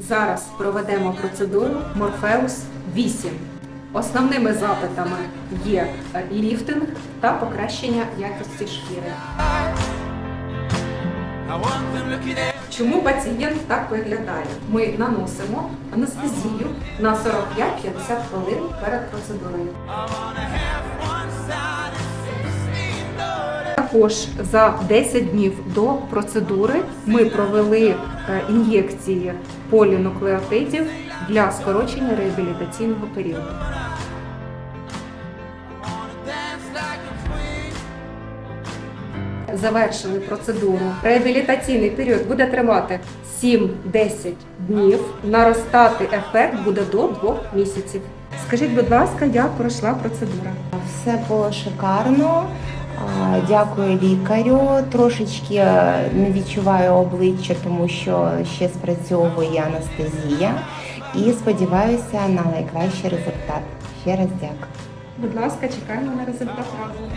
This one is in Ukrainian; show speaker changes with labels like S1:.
S1: Зараз проведемо процедуру Морфеус 8. Основними запитами є е, ліфтинг та покращення якості шкіри. Чому пацієнт так виглядає? Ми наносимо анестезію на 45-50 хвилин перед процедурою. Також за 10 днів до процедури ми провели е, ін'єкції полінуклеотидів для скорочення реабілітаційного періоду. Завершили процедуру. Реабілітаційний період буде тривати 7-10 днів. Наростати ефект буде до 2 місяців. Скажіть, будь ласка, як пройшла процедура?
S2: Все було шикарно. Дякую лікарю. Трошечки е, не відчуваю обличчя, тому що ще спрацьовує анестезія. І сподіваюся на найкращий результат. Ще раз дякую.
S1: Будь ласка, чекаємо на результат разом.